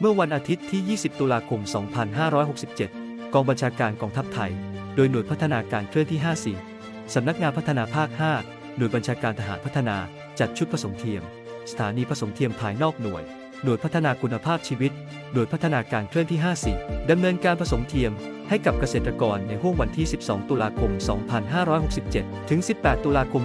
เมื่อวันอาทิตย์ที่ 20 ตุลาคม 2567 กองบัญชาการกองทัพไทย โดยหน่วยพัฒนาการเคลื่อนที่ 54 สำนักงานพัฒนาภาค 5 หน่วยบัญชาการทหารพัฒนาจัดชุดผสมเทียม สถานีผสมเทียมภายนอกหน่วย หน่วยพัฒนาคุณภาพชีวิต หน่วยพัฒนาการเคลื่อนที่ 54 ดำเนินการผสมเทียมให้กับเกษตรกรในห้วงวันที่ 12 ตุลาคม 2567 ถึง 18 ตุลาคม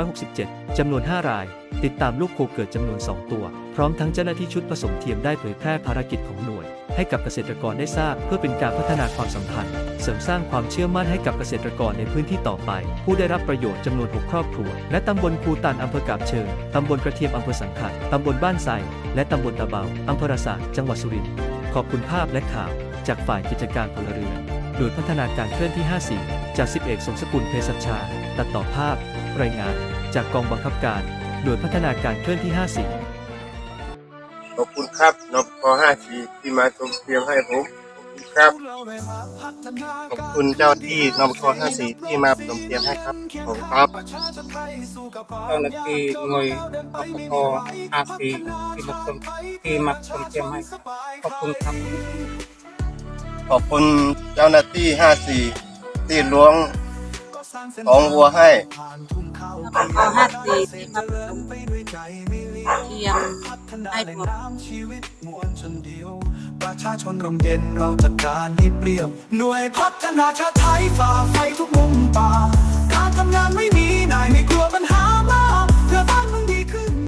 2567 จำนวน 5 ราย ติดตามลูกโคเกิดจำนวน 2 ตัว พร้อมทั้งเจ้าหน้าที่ชุดผสมเทียมได้เผยแพร่ภารกิจของหน่วย ให้กับเกษตรกรได้ทราบเพื่อเป็นการพัฒนาความสัมพันธ์ เสริมสร้างความเชื่อมั่นให้กับเกษตรกรในพื้นที่ต่อไป ผู้ได้รับประโยชน์จำนวน 6 ครอบครัว และตำบลคูตันอำเภอกาบเชิงตำบลกระเทียมอำเภอสังขะตำบลบ้านไทรและตำบลตะเบาอำเภอระสาจังหวัดสุรินทร์ขอบคุณภาพและข่าว จากฝ่ายกิจการพลเรือนโดยพัฒนาการเคลื่อนที่ 54 จากสิบเอกสมสกุลเภสัชชา ตัดต่อภาพ รายงาน จากกองบังคับการ โดยพัฒนาการเคลื่อนที่ 54 ขอบคุณครับนพห้าทีที่มาชมเตรียมให้ผมขอบคุณครับ ขอบคุณเจ้าที่นพห้าสี่ที่มาชมเตรียมให้ครับผมครับเจ้าหน้าที่หน่วยอปพอาซีที่มาชมที่มาชมเทียมให้ขอบคุณครับ ขอบคุณเจ้าหน้าที่ห้าสี่ที่ล้วงของวัวให้เอาห้าสี่ที่มาสมเทียม ให้พวกประชาชนร่มเย็นเราจัดการให้เปรียบ หน่วยพัฒนาชาติไทยฝ่าไฟ